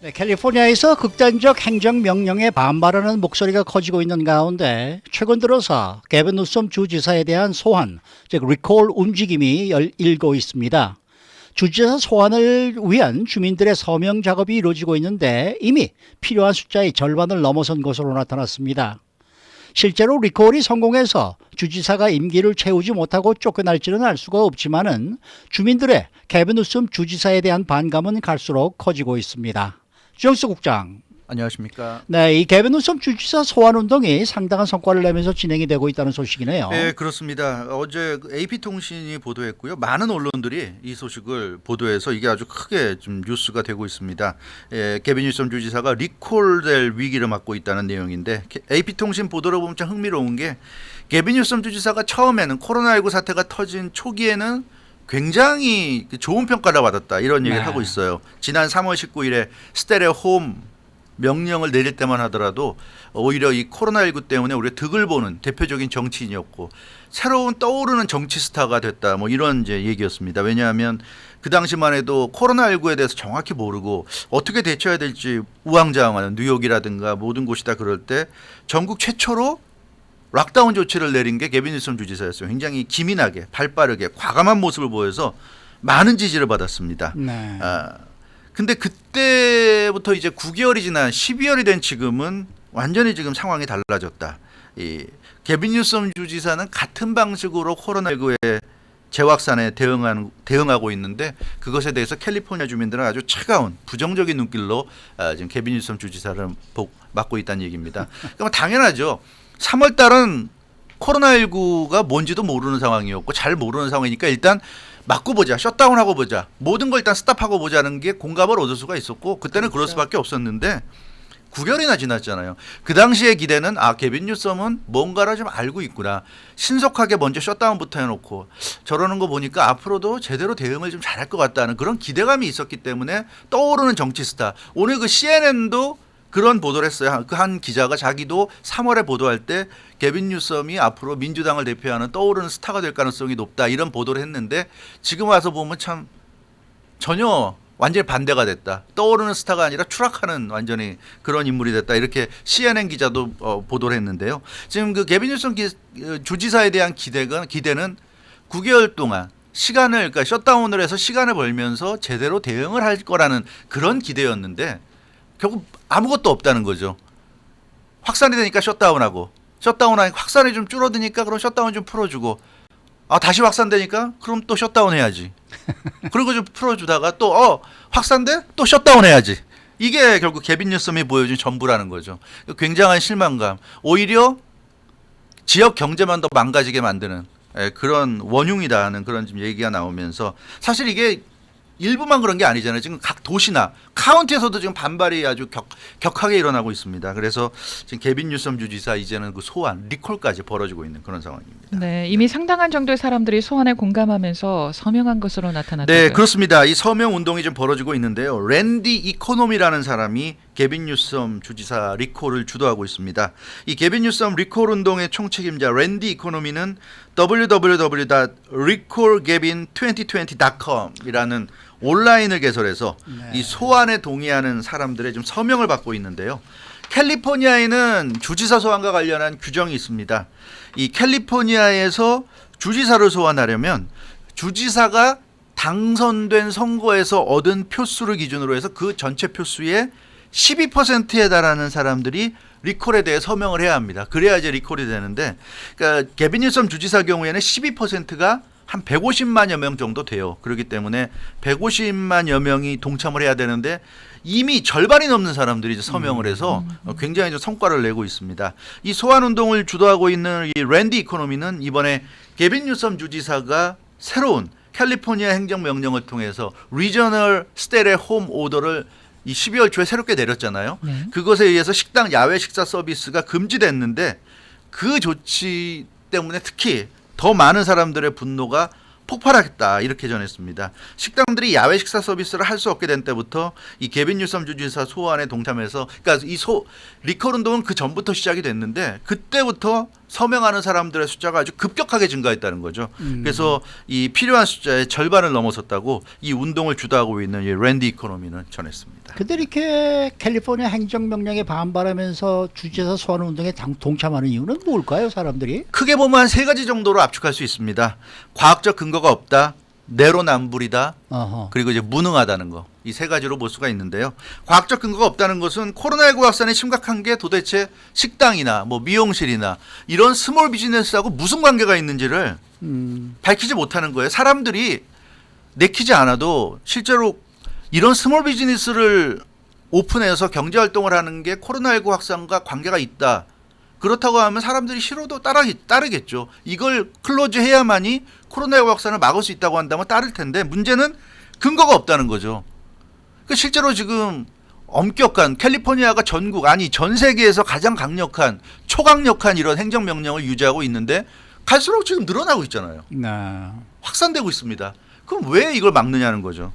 네, 캘리포니아에서 극단적 행정 명령에 반발하는 목소리가 커지고 있는 가운데 최근 들어서 게빈 누섬 주지사에 대한 소환, 즉 리콜 움직임이 열- 일고 있습니다. 주지사 소환을 위한 주민들의 서명 작업이 이루어지고 있는데 이미 필요한 숫자의 절반을 넘어선 것으로 나타났습니다. 실제로 리콜이 성공해서 주지사가 임기를 채우지 못하고 쫓겨날지는 알 수가 없지만은 주민들의 개빈 누섬 주지사에 대한 반감은 갈수록 커지고 있습니다. 주영수 국장. 안녕하십니까. 네, 이 개빈 누섬 주지사 소환 운동이 상당한 성과를 내면서 진행이 되고 있다는 소식이네요. 네, 그렇습니다. 어제 AP통신이 보도했고요. 많은 언론들이 이 소식을 보도해서 이게 아주 크게 좀 뉴스가 되고 있습니다. 예, 개빈 뉴섬 주지사가 리콜될 위기를 맞고 있다는 내용인데 AP통신 보도를 보면 참 흥미로운 게 개빈 뉴섬 주지사가 처음에는 코로나19 사태가 터진 초기에는 굉장히 그 좋은 평가를 받았다 이런 얘기를 네. 하고 있어요. 지난 3월 19일에 스테레 홈 명령을 내릴 때만 하더라도 오히려 이 코로나19 때문에 우리가 득을 보는 대표적인 정치인이었고 새로운 떠오르는 정치 스타가 됐다 뭐 이런 이제 얘기였습니다. 왜냐하면 그 당시만 해도 코로나19에 대해서 정확히 모르고 어떻게 대처해야 될지 우왕좌왕하는 뉴욕이라든가 모든 곳이 다 그럴 때 전국 최초로 락다운 조치를 내린 게 개빈 뉴섬 주지사였어요. 굉장히 기민하게 발빠르게 과감한 모습을 보여서 많은 지지를 받았습니다. 네. 아, 근데 그때부터 이제 9개월이 지난 12월이 된 지금은 완전히 지금 상황이 달라졌다. 이 개빈 뉴섬 주지사는 같은 방식으로 코로나19에 재확산에 대응하는 대응하고 있는데 그것에 대해서 캘리포니아 주민들은 아주 차가운 부정적인 눈길로 아, 지금 개빈 뉴섬 주지사를 복, 맡고 있다는 얘기입니다. 그럼 당연하죠. 3월 달은 코로나19가 뭔지도 모르는 상황이었고 잘 모르는 상황이니까 일단 막고 보자, 셧다운하고 보자, 모든 걸 일단 스탑하고 보자는 게 공감을 얻을 수가 있었고 그때는 그럴 수밖에 없었는데 9개월이나 지났잖아요. 그 당시의 기대는 아 개빈 뉴섬은 뭔가를 좀 알고 있구나. 신속하게 먼저 셧다운부터 해놓고 저러는 거 보니까 앞으로도 제대로 대응을 좀 잘할 것 같다는 그런 기대감이 있었기 때문에 떠오르는 정치 스타. 오늘 그 CNN도 그런 보도를 했어요. 그 한 기자가 자기도 3월에 보도할 때 개빈 뉴섬이 앞으로 민주당을 대표하는 떠오르는 스타가 될 가능성이 높다 이런 보도를 했는데 지금 와서 보면 참 전혀 완전히 반대가 됐다. 떠오르는 스타가 아니라 추락하는 완전히 그런 인물이 됐다. 이렇게 CNN 기자도 어, 보도를 했는데요. 지금 그 개빈 기, 어, 주지사에 대한 기대가 기대는 9개월 동안 시간을 그러니까 셧다운을 해서 시간을 벌면서 제대로 대응을 할 거라는 그런 기대였는데 결국 아무것도 없다는 거죠. 확산이 되니까 셧다운하고 셧다운하니까 확산이 좀 줄어드니까 그럼 셧다운 좀 풀어주고 아 다시 확산되니까 그럼 또 셧다운 해야지. 그리고 좀 풀어주다가 또 어 확산돼 또 셧다운 해야지. 이게 결국 개빈 뉴섬이 보여준 전부라는 거죠. 굉장한 실망감. 오히려 지역 경제만 더 망가지게 만드는 예, 그런 원흉이다 하는 그런 좀 얘기가 나오면서 사실 이게 일부만 그런 게 아니잖아요. 지금 각 도시나 카운티에서도 지금 반발이 아주 격, 격하게 일어나고 있습니다. 그래서 지금 개빈 뉴섬 주지사 이제는 그 소환, 리콜까지 벌어지고 있는 그런 상황입니다. 네, 이미 상당한 정도의 사람들이 소환에 공감하면서 서명한 것으로 나타났다고요. 네, 그렇습니다. 이 서명 운동이 좀 벌어지고 있는데요. 랜디 이코노미라는 사람이 개빈 뉴섬 주지사 리콜을 주도하고 있습니다. 이 개빈 뉴섬 리콜 운동의 총책임자 랜디 이코노미는 www.recallgavin2020.com이라는 온라인을 개설해서 네. 이 소환에 동의하는 사람들의 좀 서명을 받고 있는데요. 캘리포니아에는 주지사 소환과 관련한 규정이 있습니다. 이 캘리포니아에서 주지사를 소환하려면 주지사가 당선된 선거에서 얻은 표수를 기준으로 해서 그 전체 표수의 12%에 달하는 사람들이 리콜에 대해 서명을 해야 합니다. 그래야 이제 리콜이 되는데, 그러니까 개빈 뉴섬 주지사 경우에는 12%가 한 150만여 명 정도 돼요. 그렇기 때문에 150만여 명이 동참을 해야 되는데 이미 절반이 넘는 사람들이 이제 서명을 해서 어, 굉장히 좀 성과를 내고 있습니다. 이 소환 운동을 주도하고 있는 이 랜디 이코노미는 이번에 개빈 뉴섬 주지사가 새로운 캘리포니아 행정 명령을 통해서 리저널 스테레 홈 오더를 이 12월 초에 새롭게 내렸잖아요. 네. 그것에 의해서 식당 야외 식사 서비스가 금지됐는데 그 조치 때문에 특히 더 많은 사람들의 분노가 폭발하겠다 이렇게 전했습니다. 식당들이 야외 식사 서비스를 할 수 없게 된 때부터 이 개빈 뉴섬 주지사 소환에 동참해서 그러니까 이 소 리콜 운동은 그 전부터 시작이 됐는데 그때부터 서명하는 사람들의 숫자가 아주 급격하게 증가했다는 거죠. 음. 그래서 이 필요한 숫자의 절반을 넘어섰다고 이 운동을 주도하고 있는 이 랜디 이코노미는 전했습니다. 근데 이렇게 캘리포니아 행정명령에 반발하면서 주지사 소환 운동에 당- 동참하는 이유는 뭘까요, 사람들이? 크게 보면 한 세 가지 정도로 압축할 수 있습니다. 과학적 근거가 없다, 내로남불이다, 어허. 그리고 이제 무능하다는 거. 이 세 가지로 볼 수가 있는데요. 과학적 근거가 없다는 것은 코로나19 확산이 심각한 게 도대체 식당이나 뭐 미용실이나 이런 스몰 비즈니스하고 무슨 관계가 있는지를 음, 밝히지 못하는 거예요. 사람들이 내키지 않아도 실제로 이런 스몰 비즈니스를 오픈해서 경제 활동을 하는 게 코로나19 확산과 관계가 있다. 그렇다고 하면 사람들이 싫어도 따라, 따르겠죠. 이걸 클로즈 해야만이 코로나19 확산을 막을 수 있다고 한다면 따를 텐데 문제는 근거가 없다는 거죠. 그 실제로 지금 엄격한 캘리포니아가 전국 아니 전 세계에서 가장 강력한 초강력한 이런 행정 명령을 유지하고 있는데 갈수록 지금 늘어나고 있잖아요. 네. 확산되고 있습니다. 그럼 왜 이걸 막느냐는 거죠.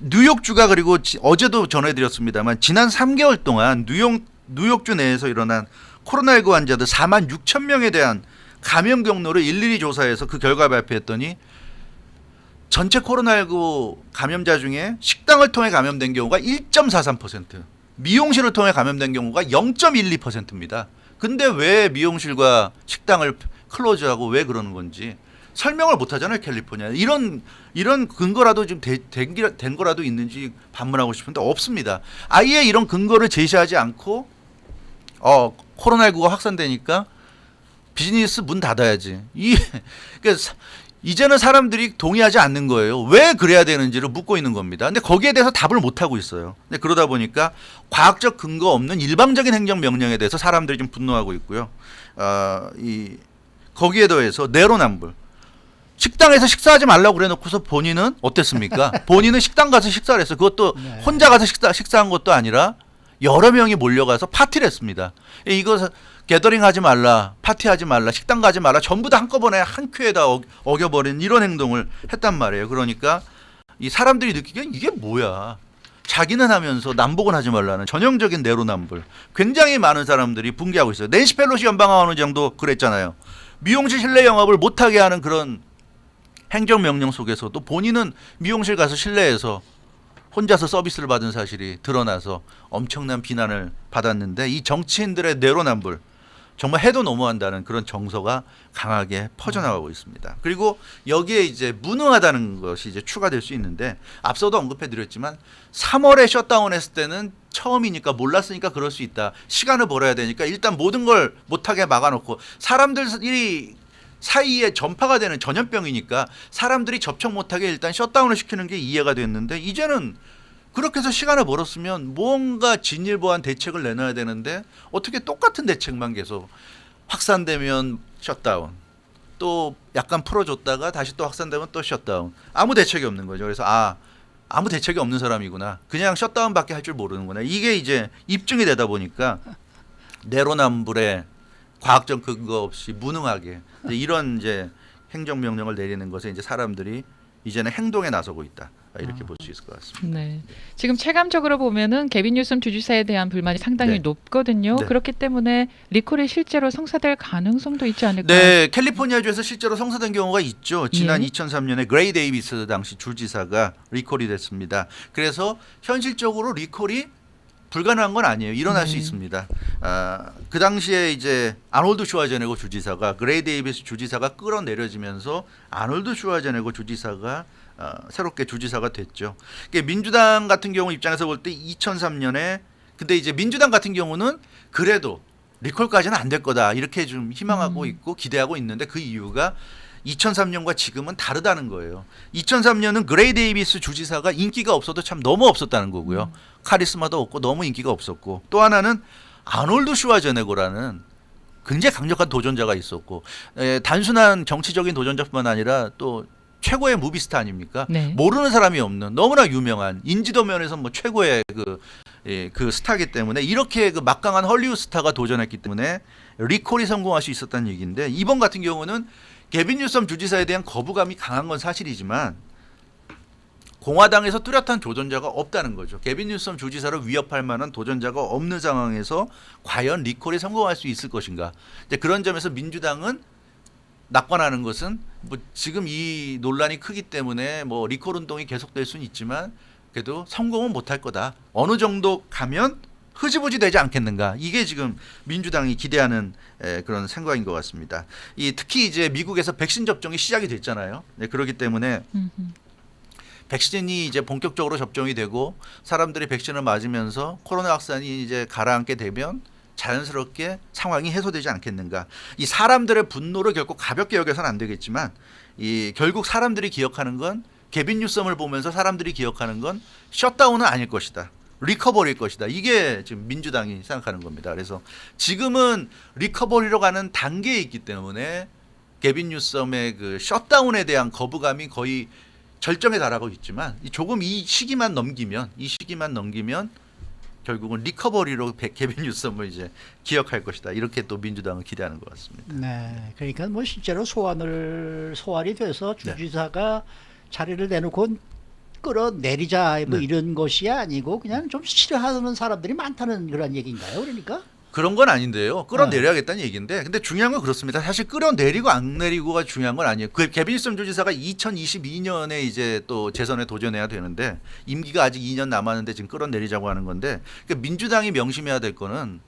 뉴욕주가 그리고 지- 어제도 전해드렸습니다만 지난 3개월 동안 뉴욕 뉴욕주 내에서 일어난 코로나19 환자들 4만 6천 명에 대한 감염 경로를 일일이 조사해서 그 결과 발표했더니 전체 코로나19 감염자 중에 식당을 통해 감염된 경우가 1.43%, 미용실을 통해 감염된 경우가 0.12%입니다. 근데 왜 미용실과 식당을 클로즈하고 왜 그러는 건지 설명을 못 하잖아요, 캘리포니아. 이런 이런 근거라도 지금 되- 된, 기- 된 거라도 있는지 반문하고 싶은데 없습니다. 아예 이런 근거를 제시하지 않고 어 코로나19가 확산되니까 비즈니스 문 닫아야지. 이 그러니까 사- 이제는 사람들이 동의하지 않는 거예요. 왜 그래야 되는지를 묻고 있는 겁니다. 근데 거기에 대해서 답을 못 하고 있어요. 근데 그러다 보니까 과학적 근거 없는 일방적인 행정 명령에 대해서 사람들이 좀 분노하고 있고요. 아, 이 거기에 더해서 내로남불. 식당에서 식사하지 말라고 그래놓고서 본인은 어땠습니까? 본인은 식당 가서 식사를 했어. 그것도 네. 혼자 가서 식사 식사한 것도 아니라 여러 명이 몰려가서 파티를 했습니다. 이거 게더링 하지 말라, 파티하지 말라, 식당 가지 말라, 전부 다 한꺼번에 한 큐에다 어, 어겨버린 이런 행동을 했단 말이에요. 그러니까 이 사람들이 느끼기엔 이게 뭐야? 자기는 하면서 남복은 하지 말라는 전형적인 내로남불. 굉장히 많은 사람들이 붕괴하고 있어요. 낸시 펠로시 연방하원 정도 그랬잖아요. 미용실 실내 영업을 못하게 하는 그런 행정명령 속에서도 본인은 미용실 가서 실내에서 혼자서 서비스를 받은 사실이 드러나서 엄청난 비난을 받았는데 이 정치인들의 내로남불 정말 해도 너무한다는 그런 정서가 강하게 퍼져나가고 있습니다. 그리고 여기에 이제 무능하다는 것이 이제 추가될 수 있는데 앞서도 언급해 드렸지만 3월에 셧다운했을 때는 처음이니까 몰랐으니까 그럴 수 있다. 시간을 벌어야 되니까 일단 모든 걸 못하게 막아놓고 사람들이 사이에 전파가 되는 전염병이니까 사람들이 접촉 못하게 일단 셧다운을 시키는 게 이해가 됐는데 이제는 그렇게 해서 시간을 벌었으면 뭔가 진일보한 대책을 내놔야 되는데 어떻게 똑같은 대책만 계속 확산되면 셧다운 또 약간 풀어줬다가 다시 또 확산되면 또 셧다운 아무 대책이 없는 거죠. 그래서 아 아무 대책이 없는 사람이구나. 그냥 셧다운밖에 할 줄 모르는구나. 이게 이제 입증이 되다 보니까 내로남불에 과학적 근거 없이 무능하게 이런 이제 행정 명령을 내리는 것에 이제 사람들이 이제는 행동에 나서고 있다 이렇게 볼수 있을 것 같습니다. 네. 지금 체감적으로 보면은 개빈 뉴섬 주지사에 대한 불만이 상당히 네. 높거든요. 네. 그렇기 때문에 리콜이 실제로 성사될 가능성도 있지 않을까? 네, 캘리포니아주에서 실제로 성사된 경우가 있죠. 지난 예. 2003년에 그레이 데이비스 당시 주지사가 리콜이 됐습니다. 그래서 현실적으로 리콜이 불가능한 건 아니에요. 일어날 수 네. 있습니다. 아, 그 당시에 이제 아놀드 슈와제네거 주지사가 그레이 데이비스 주지사가 끌어내려지면서 아놀드 슈와제네거 주지사가 어, 새롭게 주지사가 됐죠. 이게 민주당 같은 경우 입장에서 볼 때 2003년에 근데 이제 민주당 같은 경우는 그래도 리콜까지는 안 될 거다 이렇게 좀 희망하고 음. 있고 기대하고 있는데 그 이유가 2003년과 지금은 다르다는 거예요. 2003년은 그레이 데이비스 주지사가 인기가 없어도 참 너무 없었다는 거고요. 카리스마도 없고 너무 인기가 없었고 또 하나는 아놀드 슈와제네고라는 굉장히 강력한 도전자가 있었고 에, 단순한 정치적인 도전자뿐만 아니라 또 최고의 무비스타 아닙니까? 네. 모르는 사람이 없는 너무나 유명한 인지도 면에서 뭐 최고의 그, 예, 그 스타기 때문에 이렇게 그 막강한 헐리우드 스타가 도전했기 때문에 리콜이 성공할 수 있었다는 얘기인데 이번 같은 경우는 개빈 뉴섬 주지사에 대한 거부감이 강한 건 사실이지만 공화당에서 뚜렷한 도전자가 없다는 거죠. 개빈 뉴섬 주지사를 위협할 만한 도전자가 없는 상황에서 과연 리콜에 성공할 수 있을 것인가? 이제 그런 점에서 민주당은 낙관하는 것은 뭐 지금 이 논란이 크기 때문에 뭐 리콜 운동이 계속될 수는 있지만 그래도 성공은 못할 거다. 어느 정도 가면 흐지부지 되지 않겠는가. 이게 지금 민주당이 기대하는 에, 그런 생각인 것 같습니다. 이 특히 이제 미국에서 백신 접종이 시작이 됐잖아요. 네, 그렇기 때문에 음흠. 백신이 이제 본격적으로 접종이 되고 사람들이 백신을 맞으면서 코로나 확산이 이제 가라앉게 되면 자연스럽게 상황이 해소되지 않겠는가. 이 사람들의 분노를 결코 가볍게 여겨서는 안 되겠지만 이 결국 사람들이 기억하는 건 개빈 뉴섬을 보면서 사람들이 기억하는 건 셧다운은 아닐 것이다. 리커버리일 것이다. 이게 지금 민주당이 생각하는 겁니다. 그래서 지금은 리커버리로 가는 단계에 있기 때문에 개빈 뉴섬의 그 셧다운에 대한 거부감이 거의 절정에 달하고 있지만 이 조금 이 시기만 넘기면 이 시기만 넘기면 결국은 리커버리로 백- 개빈 뉴섬을 이제 기억할 것이다. 이렇게 또 민주당은 기대하는 것 같습니다. 네, 그러니까 뭐 실제로 소환을 소환이 돼서 네. 주지사가 자리를 내놓고 끌어내리자 뭐 네. 이런 것이 아니고 그냥 좀 싫어하는 사람들이 많다는 그런 얘기인가요? 그러니까 그런 건 아닌데요. 끌어내려야겠다는 얘기인데, 근데 중요한 건 그렇습니다. 사실 끌어내리고 안 내리고가 중요한 건 아니에요. 그 개빈 뉴섬 주지사가 2022년에 이제 또 재선에 도전해야 되는데 임기가 아직 2년 남았는데 지금 끌어내리자고 하는 건데, 그러니까 민주당이 명심해야 될 거는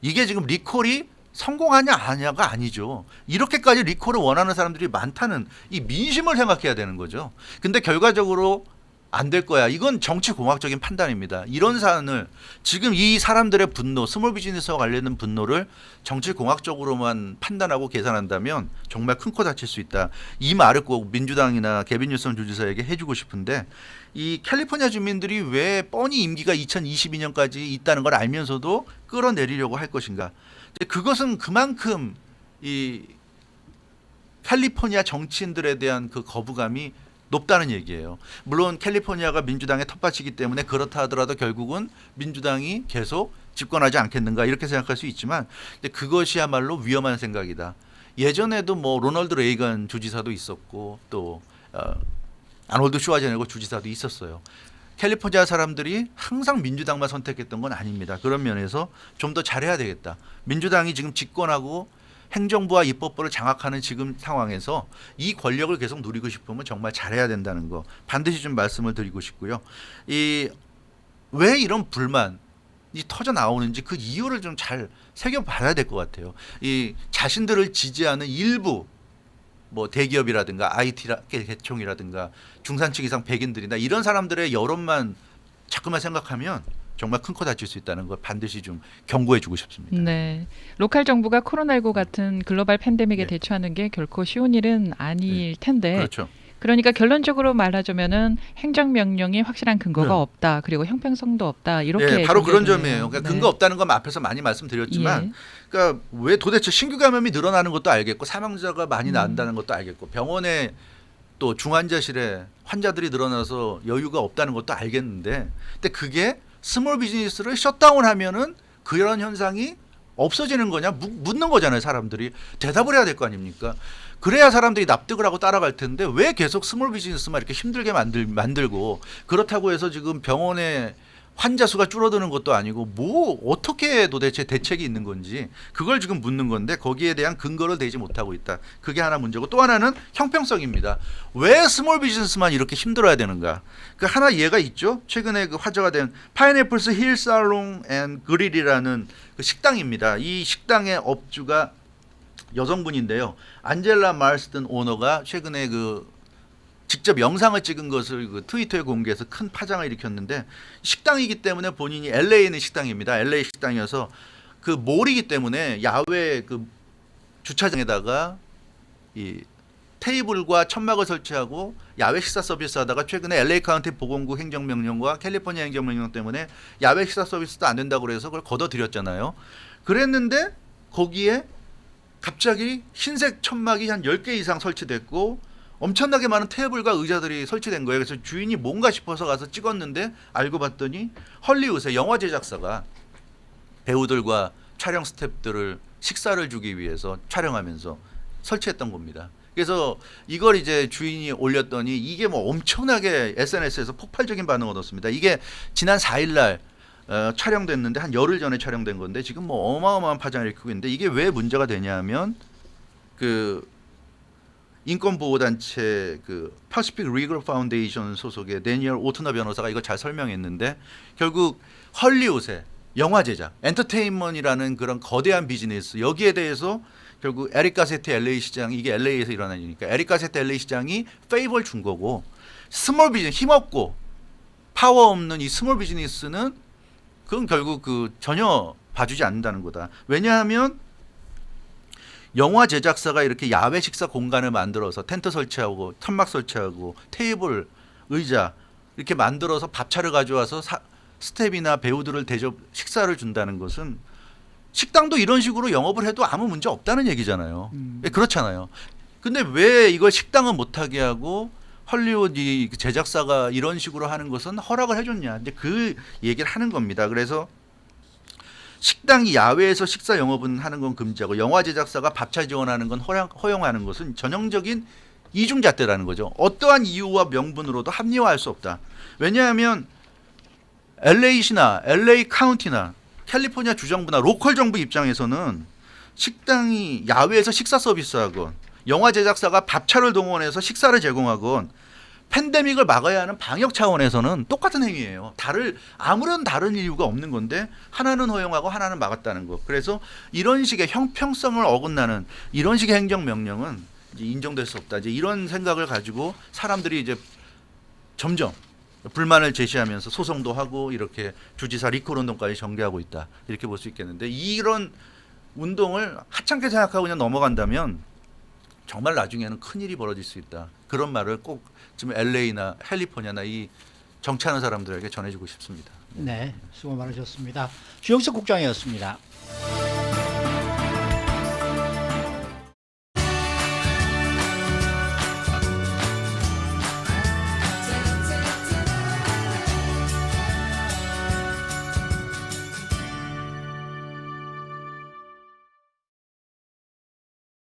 이게 지금 리콜이 성공하냐 아냐가 아니죠. 이렇게까지 리콜을 원하는 사람들이 많다는 이 민심을 생각해야 되는 거죠. 근데 결과적으로 안 될 거야. 이건 정치 공학적인 판단입니다. 이런 사안을 지금 이 사람들의 분노, 스몰 비즈니스와 관련된 분노를 정치 공학적으로만 판단하고 계산한다면 정말 큰 코 다칠 수 있다. 이 말을 꼭 민주당이나 개빈 뉴섬 주지사에게 해주고 싶은데 이 캘리포니아 주민들이 왜 뻔히 임기가 2022년까지 있다는 걸 알면서도 끌어내리려고 할 것인가? 그것은 그만큼 이 캘리포니아 정치인들에 대한 그 거부감이 높다는 얘기예요. 물론 캘리포니아가 민주당의 텃밭이기 때문에 그렇다 하더라도 결국은 민주당이 계속 집권하지 않겠는가 이렇게 생각할 수 있지만 근데 그것이야말로 위험한 생각이다. 예전에도 뭐 로널드 레이건 주지사도 있었고 또 어, 아놀드 슈와제네거 주지사도 있었어요. 캘리포니아 사람들이 항상 민주당만 선택했던 건 아닙니다. 그런 면에서 좀 더 잘해야 되겠다. 민주당이 지금 집권하고 행정부와 입법부를 장악하는 지금 상황에서 이 권력을 계속 누리고 싶으면 정말 잘해야 된다는 거 반드시 좀 말씀을 드리고 싶고요. 이 왜 이런 불만 이 터져 나오는지 그 이유를 좀 잘 새겨봐야 될 것 같아요. 이 자신들을 지지하는 일부 뭐 대기업이라든가 IT 계총이라든가 중산층 이상 백인들이나 이런 사람들의 여론만 자꾸만 생각하면 정말 큰 코 다칠 수 있다는 걸 반드시 좀 경고해 주고 싶습니다. 네. 로컬 정부가 코로나19 같은 글로벌 팬데믹에 네. 대처하는 게 결코 쉬운 일은 아닐 텐데 그렇죠. 그러니까 결론적으로 말하자면은 행정 명령이 확실한 근거가 네. 없다. 그리고 형평성도 없다. 이렇게 예, 바로 그런. 점이에요. 그러니까 네. 근거 없다는 건 앞에서 많이 말씀드렸지만 예. 그러니까 왜 도대체 신규 감염이 늘어나는 것도 알겠고 사망자가 많이 음. 난다는 것도 알겠고 병원에 또 중환자실에 환자들이 늘어나서 여유가 없다는 것도 알겠는데 근데 그게 스몰 비즈니스를 셧다운하면은 그런 현상이 없어지는 거냐? 묻- 묻는 거잖아요 사람들이. 대답을 해야 될 거 아닙니까? 그래야 사람들이 납득을 하고 따라갈 텐데 왜 계속 스몰 비즈니스만 이렇게 힘들게 만들, 만들고 그렇다고 해서 지금 병원에 환자 수가 줄어드는 것도 아니고 뭐 어떻게 도대체 대책이 있는 건지 그걸 지금 묻는 건데 거기에 대한 근거를 대지 못하고 있다. 그게 하나 문제고 또 하나는 형평성입니다. 왜 스몰 비즈니스만 이렇게 힘들어야 되는가? 그 하나 예가 있죠. 최근에 그 화제가 된 파인애플스 힐 살롱 앤 그릴이라는 그 식당입니다. 이 식당의 업주가 여성분인데요. 안젤라 마르스든 오너가 최근에 그 직접 영상을 찍은 것을 그 트위터에 공개해서 큰 파장을 일으켰는데 식당이기 때문에 본인이 LA에 있는 식당입니다. LA 식당이어서 그 몰이기 때문에 야외 그 주차장에다가 이 테이블과 천막을 설치하고 야외 식사 서비스 하다가 최근에 LA 카운티 보건국 행정명령과 캘리포니아 행정명령 때문에 야외 식사 서비스도 안 된다고 그래서 그걸 걷어들였잖아요. 그랬는데 거기에 갑자기 흰색 천막이 한 10개 이상 설치됐고 엄청나게 많은 테이블과 의자들이 설치된 거예요. 그래서 주인이 뭔가 싶어서 가서 찍었는데 알고 봤더니 헐리우드의 영화 제작사가 배우들과 촬영 스태프들을 식사를 주기 위해서 촬영하면서 설치했던 겁니다. 그래서 이걸 이제 주인이 올렸더니 이게 뭐 엄청나게 SNS에서 폭발적인 반응을 얻었습니다. 이게 지난 4일날 어, 촬영됐는데 한 열흘 전에 촬영된 건데 지금 뭐 어마어마한 파장을 일으키고 있는데 이게 왜 문제가 되냐면 그 인권 보호 단체 그 파시픽 리글 파운데이션 소속의 데니얼 오트너 변호사가 이거 잘 설명했는데 결국 헐리우드의 영화 제작, 엔터테인먼이라는 그런 거대한 비즈니스 여기에 대해서 결국 에릭 가세트 LA 시장 이게 LA에서 에릭 가세트 LA 시장이 페이버를 준 거고 스몰 비즈니스 힘없고 파워 없는 이 스몰 비즈니스는 그건 결국 그 전혀 봐주지 않는다는 거다. 왜냐하면 영화 제작사가 이렇게 야외 식사 공간을 만들어서 텐트 설치하고 천막 설치하고 테이블, 의자 이렇게 만들어서 밥차를 가져와서 사, 스텝이나 배우들을 대접 식사를 준다는 것은 식당도 이런 식으로 영업을 해도 아무 문제 없다는 얘기잖아요. 음. 예, 그렇잖아요. 근데 왜 이걸 식당은 못하게 하고 헐리우드 이 제작사가 이런 식으로 하는 것은 허락을 해줬냐? 이제 그 얘기를 하는 겁니다. 그래서 식당이 야외에서 식사 영업은 하는 건 금지하고 영화 제작사가 밥차 지원하는 건 허용, 허용 하는 것은 전형적인 이중잣대라는 거죠. 어떠한 이유와 명분으로도 합리화할 수 없다. 왜냐하면 LA시나 LA 카운티나 캘리포니아 주정부나 로컬 정부 입장에서는 식당이 야외에서 식사 서비스하건 영화 제작사가 밥차를 동원해서 식사를 제공하건 팬데믹을 막아야 하는 방역 차원에서는 똑같은 행위예요. 다를 아무런 다른 이유가 없는 건데 하나는 허용하고 하나는 막았다는 거. 그래서 이런 식의 형평성을 어긋나는 이런 식의 행정 명령은 인정될 수 없다. 이제 이런 생각을 가지고 사람들이 이제 점점 불만을 제시하면서 소송도 하고 이렇게 주지사 리콜 운동까지 전개하고 있다. 이렇게 볼 수 있겠는데 이런 운동을 하찮게 생각하고 그냥 넘어간다면 정말 나중에는 큰 일이 벌어질 수 있다. 그런 말을 꼭 지금 LA나 캘리포니아나 이 정치하는 사람들에게 전해주고 싶습니다. 네, 수고 많으셨습니다. 주영석 국장이었습니다.